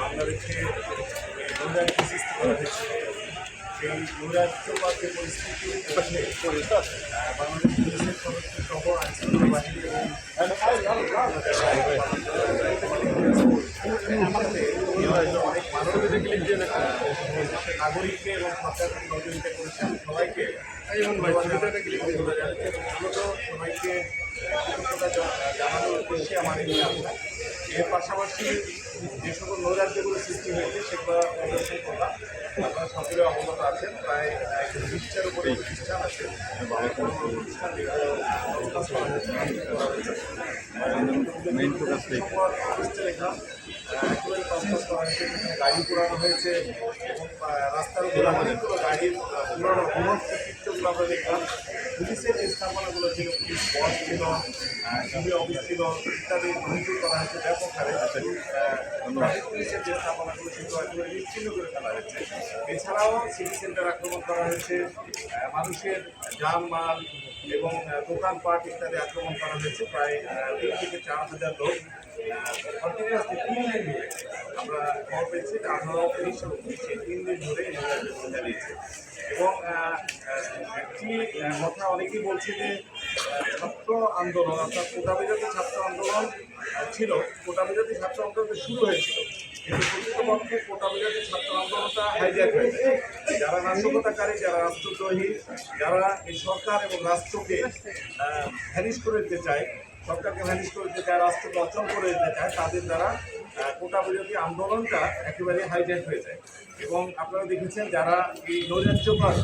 বাংলাদেশে নৈরাজ্য করা হয়েছে সেই নৈরাজ্যবাদ যে পরিস্থিতি বাংলাদেশ পুলিশের সদস্য সহ আইনশৃঙ্খলা বাহিনী এবং অনেক মানুষ নাগরিককে এবং সরকারকে সহযোগিতা করেছেন সবাইকে সবাইকে জানানোর উদ্দেশ্যে আমার এই যাত্রা এর পাশাপাশি যে সকল নৈরাজ্যগুলো সৃষ্টি হয়েছে সেগুলো প্রদর্শন করলাম আপনারা সকলে অবগত আছেন প্রায় বিশটার উপরে প্রতিষ্ঠান আছে প্রতিষ্ঠান যেগুলো গাড়ি পোড়ানো হয়েছে রাস্তার উপর অনেকগুলো গাড়ির পুরোনো আমরা দেখলাম পুলিশের স্থাপনাগুলো ছিল পুলিশ বস ছিল সিবি অফিস ছিল ইত্যাদি ভাঙচুর করা হয়েছে ব্যাপক হারে পুলিশের যে স্থাপনাগুলো সেগুলো একেবারে বিচ্ছিন্ন করে ফেলা হয়েছে এছাড়াও সিটি সেন্টার আক্রমণ করা হয়েছে মানুষের যান মাল এবং দোকানপাট ইত্যাদি আক্রমণ করা হয়েছে। প্রায় তিন থেকে চার হাজার লোক কন্টিনিউয়াসলি তিন দিন দিন ধরে এবং কথা অনেকেই বলছে যে ছাত্র আন্দোলন অর্থাৎ কোটা বিরোধী ছাত্র আন্দোলন ছিল কোটা বিরোধী ছাত্র আন্দোলন শুরু হয়েছিল কিন্তু কোটা বিরোধী ছাত্র আন্দোলনটা হাইজ্যাক হয়েছে যারা নাশকতাকারী যারা রাষ্ট্রদ্রোহী যারা এই সরকার এবং রাষ্ট্রকে ভ্যানিশ করে দিতে চায় সরকারকে ভ্যানিশ করে দিতে চায় রাষ্ট্রকে অচল করে দিতে চায় তাদের দ্বারা কোটা বিরোধী আন্দোলনটা একেবারে হাইজ্যাক হয়ে যায়। এবং আপনারা দেখেছেন যারা এই নৈরাজ্যকর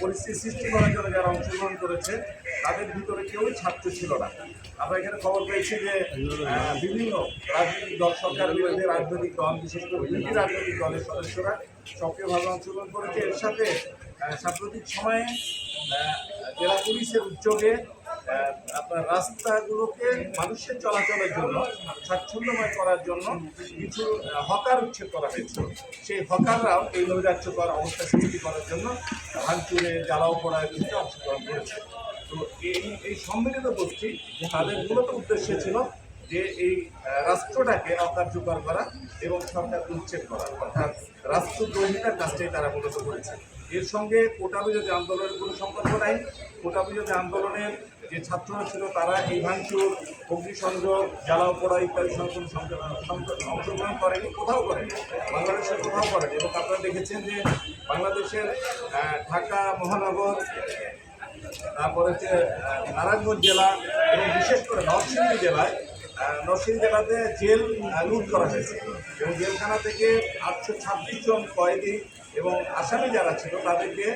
পরিস্থিতি সৃষ্টি করার জন্য যারা অংশগ্রহণ করেছে, তাদের ভিতরে কেউই ছাত্র ছিল না। আমরা এখানে খবর পেয়েছি যে বিভিন্ন রাজনৈতিক দল, সরকার বিরোধী রাজনৈতিক দল, বিশেষ করে বিভিন্ন রাজনৈতিক দলের সদস্যরা সক্রিয়ভাবে অংশগ্রহণ করেছে। এর সাথে সাম্প্রতিক সময়ে জেলা পুলিশের উদ্যোগে আপনার রাস্তাগুলোকে মানুষের চলাচলের জন্য, স্বাচ্ছন্দ্যময় করার জন্য কিছু হকার উচ্ছেদ করা হয়েছিল সেই হকাররাও এই নৈরাজ্যকর অবস্থা সৃষ্টি করার জন্য ভাঙচুরে, জ্বালাও পড়ার ক্ষেত্রে অংশগ্রহণ করেছে। তো এই এই সম্মিলিত গোষ্ঠী তাদের মূলত উদ্দেশ্য ছিল যে এই রাষ্ট্রটাকে অকার্যকর করা এবং সরকারকে উচ্ছেদ করা। অর্থাৎ রাষ্ট্রদ্রোহিতার কাজটাই তারা মূলত করেছে। এর সঙ্গে কোটা বিরোধী আন্দোলনের কোনো সম্পর্ক নাই। কোটা বিরোধী আন্দোলনের যে ছাত্ররা ছিল তারা এই ভাঙচুর অগ্নিসংযোগ জ্বালাও পড়া ইত্যাদি অংশগ্রহণ করেনি, কোথাও করেনি। বাংলাদেশের কোথাও করেনি। এবং আপনারা দেখেছেন যে বাংলাদেশের ঢাকা মহানগর, তারপরে হচ্ছে নারায়ণগঞ্জ জেলা এবং বিশেষ করে নরসিংদী জেলায় আহ, জেলাতে জেল লুট করা হয়েছে। এবং জেলখানা থেকে আটশো ছাব্বিশ জন কয়েদি এবং আসামি যারা ছিল তাদেরকে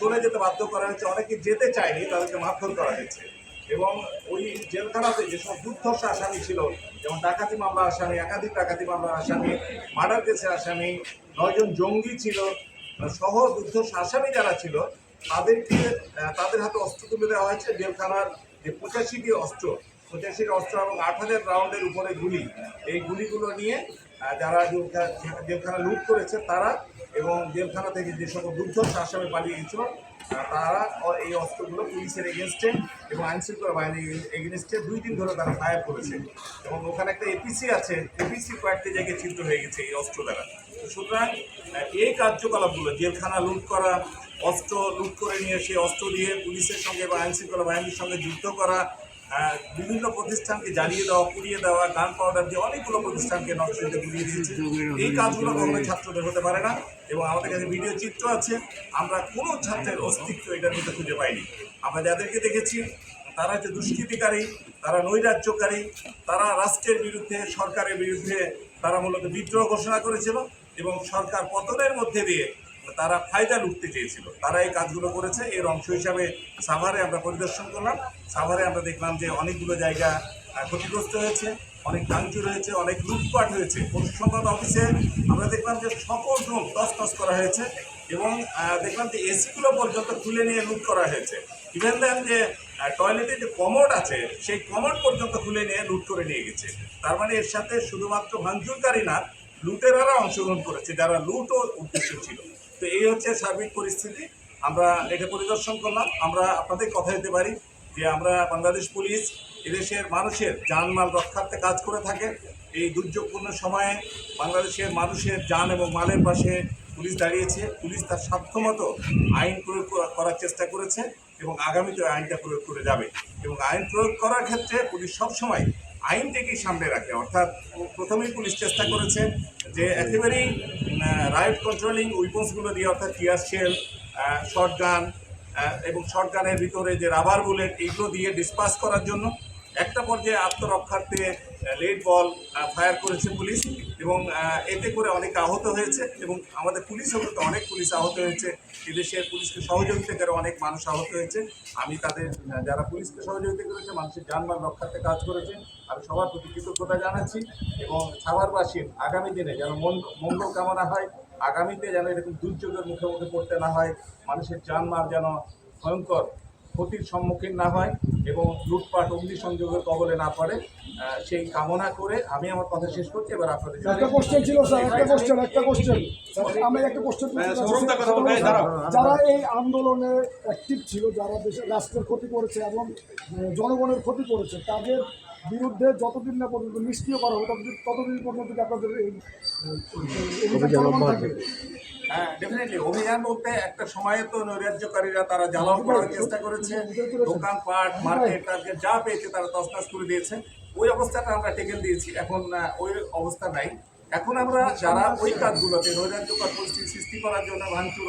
চলে যেতে বাধ্য করা হয়েছে। অনেকে যেতে চায়নি তাদেরকে মারধর করা হয়েছে। এবং ওই জেলখানাতে যেসব দুর্ধর্ষ আসামি ছিল যেমন ডাকাতি মামলা আসামি একাধিক ডাকাতি মামলার আসামি মার্ডার কেসের আসামি নয়জন জঙ্গি ছিল সহ দুর্ধর্ষ আসামি যারা ছিল তাদেরকে তাদের হাতে অস্ত্র তুলে দেওয়া হয়েছে। জেলখানার যে পঁচাশিটি অস্ত্র পঁচাশিটি অস্ত্র এবং আট হাজার রাউন্ডের উপরে গুলি। এই গুলিগুলো নিয়ে যারা জেলখা- জেলখানা লুট করেছে তারা এবং জেলখানা থেকে যে সকল দুর্ধর্ষ আসামে পালিয়ে গেছিল তারা এই অস্ত্রগুলো পুলিশের এগেনস্টে এবং আইনশৃঙ্খলা বাহিনীর এগেনস্টে দুই দিন ধরে তারা ফায়ার করেছে। এবং ওখানে একটা এপিসি আছে এপিসি কয়েকটি জায়গায় ছিদ্র হয়ে গেছে এই অস্ত্র দ্বারা। সুতরাং এই কার্যকলাপগুলো, জেলখানা লুট করা, অস্ত্র লুট করে নিয়ে সেই অস্ত্র দিয়ে পুলিশের সঙ্গে বা আইনশৃঙ্খলা বাহিনীর সঙ্গে যুদ্ধ করা বিভিন্ন প্রতিষ্ঠানকে জ্বালিয়ে দেওয়া, পুড়িয়ে দেওয়া গান পাউডার দিয়ে অনেকগুলো প্রতিষ্ঠানকে নকশিতে পুড়িয়ে দিয়েছে। এই কাজগুলো কখনোই ছাত্রদের হতে পারে না এবং আমাদের কাছে ভিডিও চিত্র আছে। আমরা কোনো ছাত্রের অস্তিত্ব এটার মধ্যে খুঁজে পাইনি। আমরা যাদেরকে দেখেছি, তারা হচ্ছে দুষ্কৃতিকারী, তারা নৈরাজ্যকারী, তারা রাষ্ট্রের বিরুদ্ধে, সরকারের বিরুদ্ধে তারা মূলত বিদ্রোহ ঘোষণা করেছিল এবং সরকার পতনের মধ্যে দিয়ে তারা ফায়দা লুটতে চেয়েছিল। তারা এই কাজগুলো করেছে, এর অংশ হিসাবে সাভারে আমরা পরিদর্শন করলাম। সাভারে আমরা দেখলাম যে অনেকগুলো জায়গা ক্ষতিগ্রস্ত হয়েছে, অনেক ভাঙচুর হয়েছে, অনেক লুটপাট হয়েছে। সম্পদ অফিসে আমরা দেখলাম যে সকল রুম তস করা হয়েছে এবং দেখলাম যে এসিগুলো পর্যন্ত খুলে নিয়ে লুট করা হয়েছে। ইভেন দেন যে টয়লেটে যে কমোড আছে, সেই কমোড পর্যন্ত খুলে নিয়ে লুট করে নিয়ে গেছে। তার মানে এর সাথে শুধুমাত্র ভাঙচুরকারী না, লুটেরারা অংশগ্রহণ করেছে, যারা লুটও উদ্দেশ্য ছিল। তো এই হচ্ছে সার্বিক পরিস্থিতি। আমরা এটা পরিদর্শন করলাম। আমরা আপনাদের কথা দিতে পারি যে আমরা বাংলাদেশ পুলিশ এদেশের মানুষের জানমাল রক্ষার্থে কাজ করে থাকে। এই দুর্যোগপূর্ণ সময়ে বাংলাদেশের মানুষের যান এবং মালের পাশে পুলিশ দাঁড়িয়েছে। পুলিশ তার সাধ্যমতো আইন প্রয়োগ করা- করার চেষ্টা করেছে এবং আগামীতে আইনটা প্রয়োগ করে যাবে। এবং আইন প্রয়োগ করার ক্ষেত্রে পুলিশ সবসময় আইনটাকেই সামনে রাখে। অর্থাৎ প্রথমেই পুলিশ চেষ্টা করেছে যে একেবারেই রাইট কন্ট্রোলিং উইপন্সগুলো দিয়ে অর্থাৎ টিয়ার শেল শর্ট গান এবং শর্ট গানের ভিতরে যে রাবার বুলেট এইগুলো দিয়ে ডিসপাস করার জন্য একটা পর্যায়ে আত্মরক্ষার্থে লেড বল ফায়ার করেছে পুলিশ এবং এতে করে অনেক আহত হয়েছে এবং আমাদের পুলিশও কিন্তু অনেক পুলিশ আহত হয়েছে। এদেশের পুলিশকে সহযোগিতা করে অনেক মানুষ আহত হয়েছে। আমি তাদের যারা পুলিশকে সহযোগিতা করেছে, মানুষের যানবাহন রক্ষার্থে কাজ করেছে, আমি সবার প্রতি কৃতজ্ঞতা জানাচ্ছি এবং সাভারবাসীর আগামী দিনে যেন মঙ্গল কামনা হয়, আগামীতে যেন এরকম দুর্যোগের মুখে মুখে পড়তে না হয়, মানুষের যানমাল যেন ভয়ঙ্কর ক্ষতির সম্মুখীন না হয় এবং লুটপাট অগ্নিসংযোগের কবলে না পড়ে সেই কামনা করে আমি আমার কথা শেষ করছি এবার আপনাদের একটা কোশ্চেন ছিল স্যার একটা কোশ্চেন একটা কোশ্চেন আমি একটা কোশ্চেন যারা এই আন্দোলনে অ্যাক্টিভ ছিল যারা দেশের রাষ্ট্রের ক্ষতি করেছে এবং জনগণের ক্ষতি করেছে তাদের বিরুদ্ধে যতদিন না পর্যন্ত নিষ্ক্রিয় করা হবে ততদিন ততদিন পর্যন্ত আপনাদের এই হ্যাঁ অভিযান বলতে একটা সময়ে তো নৈরাজ্যকারীরা তারা জ্বালাও করার চেষ্টা করেছে। মার্কেট যা পেয়েছে তারা তসনাস করে দিয়েছে। ওই অবস্থাটা আমরা টেকেন দিয়েছি। এখন ওই অবস্থা নাই। এখন আমরা যারা ওই কাজগুলোতে নৈরাজ্যকর পরিস্থিতি সৃষ্টি করার জন্য ভাঙচুর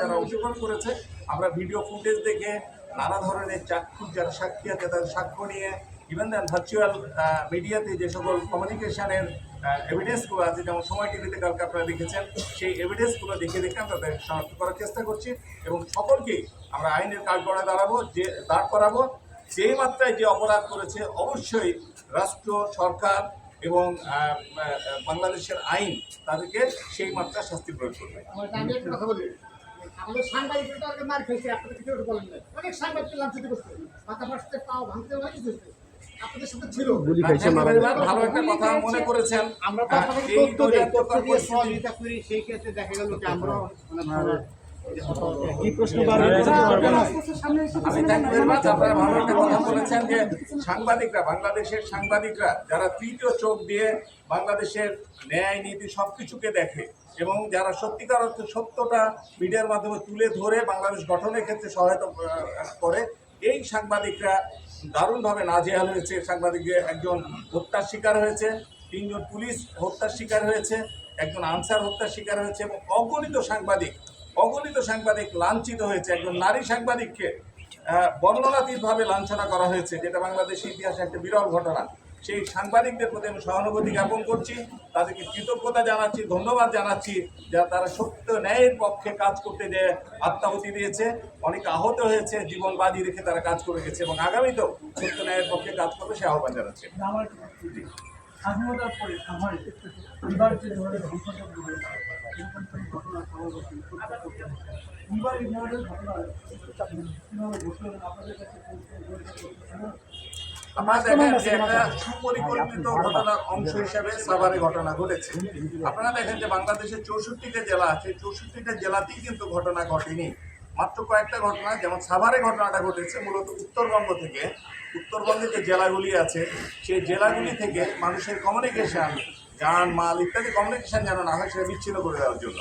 যারা অংশগ্রহণ করেছে, আমরা ভিডিও ফুটেজ দেখে নানা ধরনের চাক্ষুষ, যারা সাক্ষী আছে, তাদের সাক্ষ্য নিয়ে ইভেন দেন ভার্চুয়াল মিডিয়াতে যে সকল কমিউনিকেশনের এভিডেন্সগুলো আছে, যেমন সময় টিভিতে কালকে আপনারা দেখেছেন, সেই এভিডেন্সগুলো দেখে দেখে আমরা তাদের শনাক্ত করার চেষ্টা করছি এবং সকলকেই আমরা আইনের কাজ গড়ে দাঁড়াবো, যে, দাঁড় করাবো। যে মাত্রায় যে অপরাধ করেছে, অবশ্যই রাষ্ট্র, সরকার এবং বাংলাদেশের আইন তাদেরকে সেই মাত্রা শাস্তি প্রয়োগ করবে। সাংবাদিক হয়েছে। আপনাদের সাথে ভালো একটা কথা মনে করেছেন। আমরা তো আহ, আপনাদের এই তথ্য দিই তথ্য নৈরাজ্যকর দিয়ে পরিস্থিতি সহযোগিতা করি সেই ক্ষেত্রে দেখা গেল যে আমরা কি প্রশ্ন আমি থ্যাংক ইউ মাচ আপনারা ভালো একটা কথা বলেছেন যে সাংবাদিকরা বাংলাদেশের সাংবাদিকরা যারা তৃতীয় চোখ দিয়ে বাংলাদেশের ন্যায় নীতি সব কিছুকে দেখে এবং যারা সত্যিকার অর্থে সত্যটা মিডিয়ার মাধ্যমে তুলে ধরে বাংলাদেশ গঠনের ক্ষেত্রে সহায়তা করে এই সাংবাদিকরা দারুণভাবে নাজেহাল হয়েছে। সাংবাদিকদের একজন হত্যার শিকার হয়েছে, তিনজন পুলিশ হত্যার শিকার হয়েছে, একজন আনসার হত্যার শিকার হয়েছে এবং অগণিত সাংবাদিক অগণিত সাংবাদিক লাঞ্ছিত হয়েছে। একজন নারী সাংবাদিককে বর্ণনাতীতভাবে লাঞ্ছনা করা হয়েছে, যেটা বাংলাদেশের ইতিহাসে একটা বিরল ঘটনা। সেই সাংবাদিকদের প্রতি আমি সহানুভূতি জ্ঞাপন করছি, তাদেরকে কৃতজ্ঞতা জানাচ্ছি, ধন্যবাদ জানাচ্ছি যা তারা সত্য ন্যায়ের পক্ষে কাজ করতে যে আত্মাহুতি দিয়েছে, অনেক আহত হয়েছে, জীবন বাজি রেখে তারা কাজ করে গেছে এবং আগামীতেও সত্য ন্যায়ের পক্ষে কাজ করবে সে আহ্বান জানাচ্ছে। স্বাধীনতার পরে আমার দেখেন একটা সুপরিকল্পিত ঘটনার অংশ হিসেবে সাভারে ঘটনা ঘটেছে। আপনারা দেখেন যে বাংলাদেশের চৌষট্টিটা জেলা আছে চৌষট্টিটা জেলাতেই কিন্তু ঘটনা ঘটেনি। মাত্র কয়েকটা ঘটনা যেমন সাভারে ঘটনাটা ঘটেছে মূলত উত্তরবঙ্গ থেকে। উত্তরবঙ্গের যে জেলাগুলি আছে সেই জেলাগুলি থেকে মানুষের কমিউনিকেশন গান মাল ইত্যাদি কমিউনিকেশন যেন না হয় সেটা বিচ্ছিন্ন করে দেওয়ার জন্য।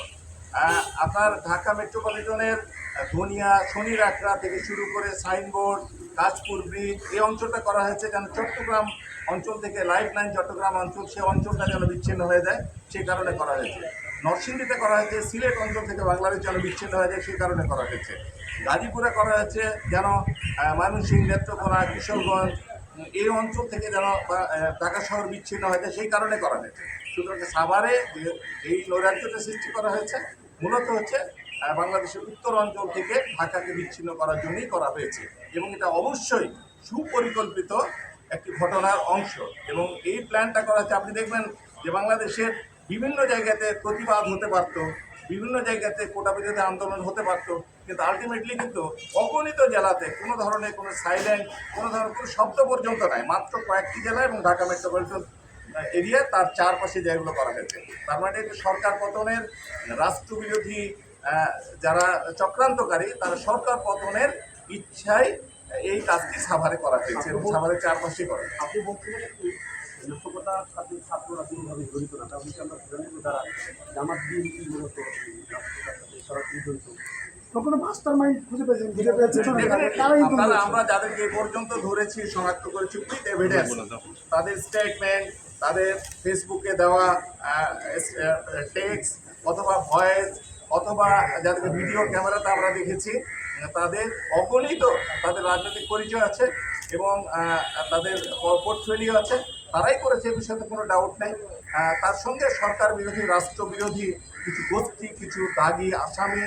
আপনার ঢাকা মেট্রোপলিটনের ধনিয়া শনি রাখড়া থেকে শুরু করে সাইনবোর্ড কাজপুর ব্রিজ এই অঞ্চলটা করা হয়েছে যেন চট্টগ্রাম অঞ্চল থেকে লাইফ লাইন চট্টগ্রাম অঞ্চল সেই অঞ্চলটা যেন বিচ্ছিন্ন হয়ে যায় সেই কারণে করা হয়েছে। নরসিংদীতে করা হয়েছে সিলেট অঞ্চল থেকে বাংলাদেশ যেন বিচ্ছিন্ন হয়ে যায় সেই কারণে করা হয়েছে। গাজীপুরে করা হয়েছে যেন আহ, ময়মনসিংহ নেত্রকোনা কিশোরগঞ্জ এই অঞ্চল থেকে যেন ঢাকা শহর বিচ্ছিন্ন হয়ে যায় সেই কারণে করা হয়েছে। সুতরাং সাভারে এই নৈরাজ্যটা সৃষ্টি করা হয়েছে মূলত হচ্ছে বাংলাদেশের উত্তর অঞ্চল থেকে ঢাকাকে বিচ্ছিন্ন করার জন্যই করা হয়েছে। এবং এটা অবশ্যই সুপরিকল্পিত একটি ঘটনার অংশ। এবং এই প্ল্যানটা করা হচ্ছে আপনি দেখবেন যে বাংলাদেশের বিভিন্ন জায়গাতে প্রতিবাদ হতে পারত, বিভিন্ন জায়গাতে কোটা বিরোধী আন্দোলন হতে পারত, কিন্তু আলটিমেটলি কিন্তু অগণিত জেলাতে কোনো ধরনের কোনো সাইলেন্ট কোনো ধরনের কোনো শব্দ পর্যন্ত নাই। মাত্র কয়েকটি জেলা এবং ঢাকা মেট্রোপলিটন এরিয়া তার চারপাশে জায়গাগুলো করা হয়েছে। তার মানে সরকার পতনের রাষ্ট্রবিরোধী যারা চক্রান্তকারী তারা সরকার পতনের ইচ্ছায় এই কাজটি সাভারে করা হয়েছে এবং সাভারের চারপাশে করা হয়েছে। আপনি বলছিলেন কি নাশকতার সাথে ছাত্ররা কোনোভাবে জড়িত না তাহলে আমরা ধরে নেব জামাত বিএনপি মূলত এই নাশকতার সাথে সরাসরি জড়িত। কখনো মাস্টার মাইন্ড খুঁজে পেয়েছেন? খুঁজে পেয়েছেন? Definitely, তারাই তো আপনারা বলছে। আমরা যাদেরকে এ পর্যন্ত ধরেছি শনাক্ত করেছি উইথ এভিডেন্স তাদের স্টেটমেন্ট তাদের ফেসবুকে দেওয়া টেক্সট অথবা ভয়েস অথবা যাদেরকে ভিডিও ক্যামেরাতে আমরা দেখেছি তাদের অগণিত তাদের রাজনৈতিক পরিচয় আছে এবং তাদের পোর্টফোলিও আছে। তারাই করেছে এ বিষয়ে কোনো ডাউট নেই। তার সঙ্গে সরকার বিরোধী রাষ্ট্র বিরোধী কিছু গোষ্ঠী কিছু দাগি আসামি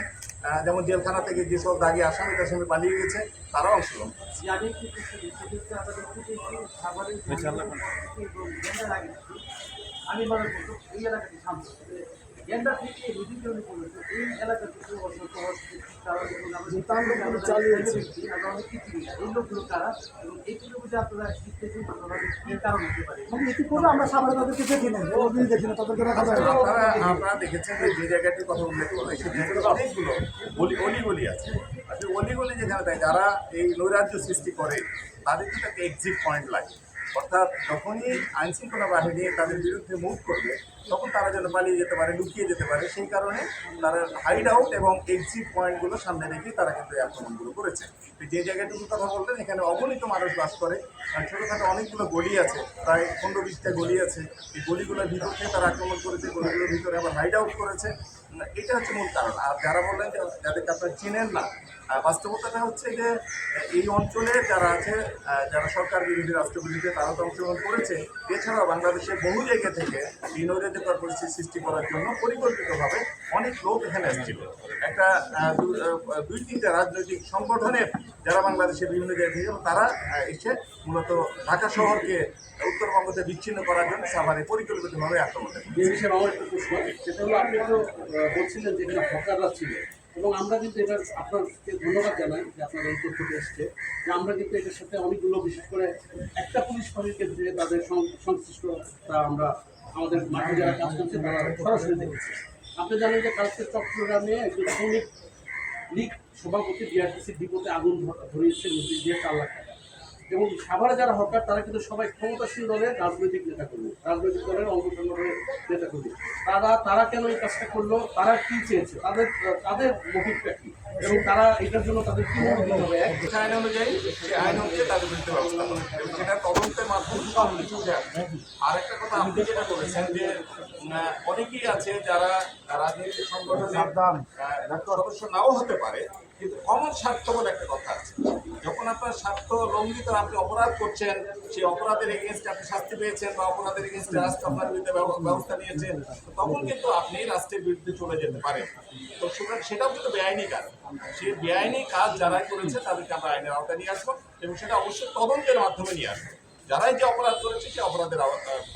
যেমন জেলখানা থেকে যেসব দাগি আসামি টাসামি পালিয়ে গেছে তারাও অংশগ্রহণ আমি চালিয়েছে। আমরা অনেককে চিনি না। এই লোকগুলো কারা এবং এইগুলো যে আপনারা শিখতেছেন আপনারা এই কারণ হতে পারে মানে ইতিপূর্বে আমরা সাভারে তাদেরকে দেখি না দেখি না তাদেরকে দেখা যায় আপনারা দেখেছেন যে যে জায়গাটির কথা উল্লেখ করল সেখানে অনেকগুলো গলি অলিগলি আছে আর সেই অলিগলি যেখানে দেয় যারা এই নৈরাজ্য সৃষ্টি করে তাদের কিন্তু একটা এক্সিট পয়েন্ট লাগে অর্থাৎ যখনই আইন শৃঙ্খলা বাহিনী তাদের বিরুদ্ধে মুভ করবে তখন তারা যেন পালিয়ে যেতে পারে, লুকিয়ে যেতে পারে, সেই কারণে তারা হাইড আউট এবং এক্সিট পয়েন্টগুলো সামনে রেখে তারা কিন্তু এই আক্রমণগুলো করেছে। যে জায়গাটুকুর কথা বললেন, এখানে অগণিত মানুষ বাস করে। আর ছোটোখাটো অনেকগুলো গলি আছে, প্রায় পনেরো বিশটা গলি আছে। এই গলিগুলোর ভিতর থেকে তারা আক্রমণ করেছে, গলিগুলোর ভিতরে আবার হাইড আউট করেছে। এটা হচ্ছে মূল কারণ। আর যারা বললেন যে যাদেরকে আপনারা চেনেন না বাস্তবতাটা হচ্ছে যে এই অঞ্চলে যারা আছে যারা সরকার বিরোধী রাষ্ট্র তারা তো অংশগ্রহণ করেছে। এছাড়াও বাংলাদেশের বহু জায়গা থেকে এই নৈরাজ্যকর পরিস্থিতি সৃষ্টি করার জন্য পরিকল্পিতভাবে অনেক লোক এখানে এসেছিল। একটা দুই, তিনটা রাজনৈতিক সংগঠনের যারা বাংলাদেশের বিভিন্ন জায়গা থেকে, তারা এসে মূলত ঢাকা শহরকে উত্তরবঙ্গতে বিচ্ছিন্ন করার জন্য সাভারে পরিকল্পিতভাবে আক্রমণ সেটা হলো আপনি বলছিলেন যে হকাররা ছিল। এবং আমরা কিন্তু এটা আপনাকে ধন্যবাদ জানাই যে আপনার এই তথ্যটি এসছে। যে আমরা কিন্তু এটার সাথে অনেকগুলো, বিশেষ করে একটা পুলিশ ফাঁড়ির ক্ষেত্রে তাদের সংশ্লিষ্টতা আমরা আমাদের মাঠে যারা কাজ করছে, তারা সরাসরি দেখেছি। আপনি জানেন যে কালকে চট্টগ্রামে একজন শ্রমিক লীগ সভাপতি বিআরটিসি ডিপোতে আগুন ধরিয়েছে চার লাখ টাকা এবং সাভারে যারা হকার, তারা কিন্তু সবাই ক্ষমতাসীন দলের রাজনৈতিক নেতাকর্মী, রাজনৈতিক দলের অঙ্গ সংগঠনের নেতাকর্মী। তারা তারা কেন এই কাজটা করল? তারা কি চেয়েছে? তাদের তাদের মোটিভটা কি? এবং তারা এটার জন্য তাদের কি মনে দিতে হবে? আইন অনুযায়ী সেই তাদের তদন্তের মাধ্যমে সব কিছু আর একটা কথা আপনি যেটা বলেছেন যে অনেকেই আছে যারা রাজনৈতিক সংগঠনের সদস্য নাও হতে পারে, কিন্তু কমন স্বার্থ বলে একটা কথা আছে। যখন আপনার স্বার্থ লঙ্ঘিত আপনি অপরাধ করছেন, সেই অপরাধের এগেনস্টে আপনি শাস্তি পেয়েছেন বা অপরাধের এগেনস্টে রাষ্ট্র আপনার বিরুদ্ধে ব্যবস্থা নিয়েছেন তখন কিন্তু আপনি রাষ্ট্রের বিরুদ্ধে চলে যেতে পারেন। তো সুতরাং সেটাও কিন্তু বেআইনি কাজ। সেই বেআইনি কাজ যারাই করেছে তাদেরকে আমরা আইনের আওতায় নিয়ে আসব এবং সেটা অবশ্যই তদন্তের মাধ্যমে নিয়ে আসব। যারাই যে অপরাধ করেছে সেই অপরাধের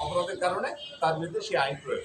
অপরাধের কারণে তার বিরুদ্ধে সেই আইন প্রয়োগ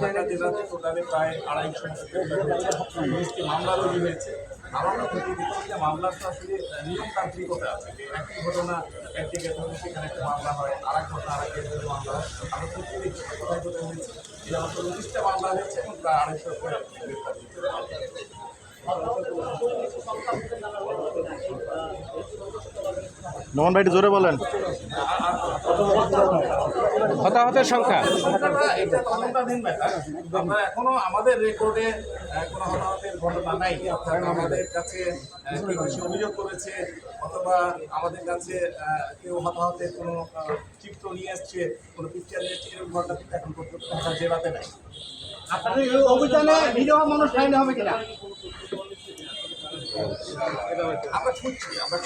ঢাকা জেলাতে টোটালি প্রায় আড়াইশো মামলা রুজু হয়েছে। আমরা খতিয়ে দেখলাম যে মামলার তো আসলে নিয়মতান্ত্রিকতা আছে। যে একই ঘটনা একটি ক্ষেত্রে সেখানে একটা মামলা হয় আর এক ঘটনা আর এক মামলা হয়। আমরা দেখছি কোথায় কোথায় হয়েছে। মামলা হয়েছে এবং প্রায় আড়াইশো করে গ্রেপ্তার। নোমান ভাইটি জোরে বলেন। হতাহতের সংখ্যা। এখনও আমাদের রেকর্ডে কোনো হতাহতের ঘটনা নাই। আমাদের কাছে অভিযোগ করেছে অথবা আমাদের কাছে কেউ হতাহতের কোনো চিত্র নিয়ে এসছে কোনো পিকচার নিয়ে এসছে এরকম ঘটনা কিন্তু এখন পর্যন্ত জেলাতে নাই। আপনাদের এই অভিযানে ভিডিও মানুষ হবে কিনা? আমরা খুঁজছি, আমরা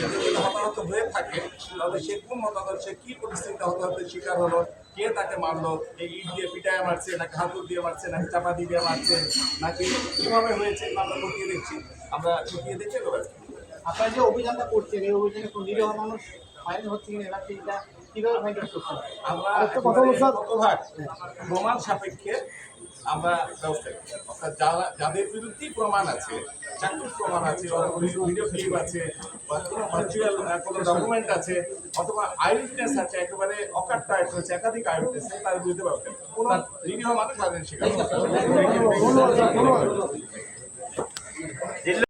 যদি হতাহত হয়ে থাকে, তাহলে সে কোন হতাহত সে কী পরিস্থিতিতে হতাহতের শিকার হলো, কে তাকে মারলো, এই ইট দিয়ে পিটায় মারছে, নাকি হাতুর দিয়ে মারছে, নাকি চাপা দিয়ে মারছে, নাকি কীভাবে হয়েছে, আমরা খতিয়ে দেখছি, আমরা খতিয়ে দেখে এগুলো আপনারা যে অভিযানটা করছেন, এই অভিযানে নিরীহ মানুষ ফাইন হচ্ছে কিনা, এরা প্রমাণ সাপেক্ষে আমরা ব্যবস্থা অর্থাৎ যারা যাদের বিরুদ্ধেই প্রমাণ আছে চাকরির প্রমাণ আছে ভিডিও ক্লিপ আছে বা কোনো ভার্চুয়াল কোনো ডকুমেন্ট আছে অথবা আইউইটনেস আছে একেবারে অকাট্টা আছে একাধিক আইউইটনেস তার বিরুদ্ধে ব্যবস্থা। কোনো নিরীহ মানুষ তাদের শিকার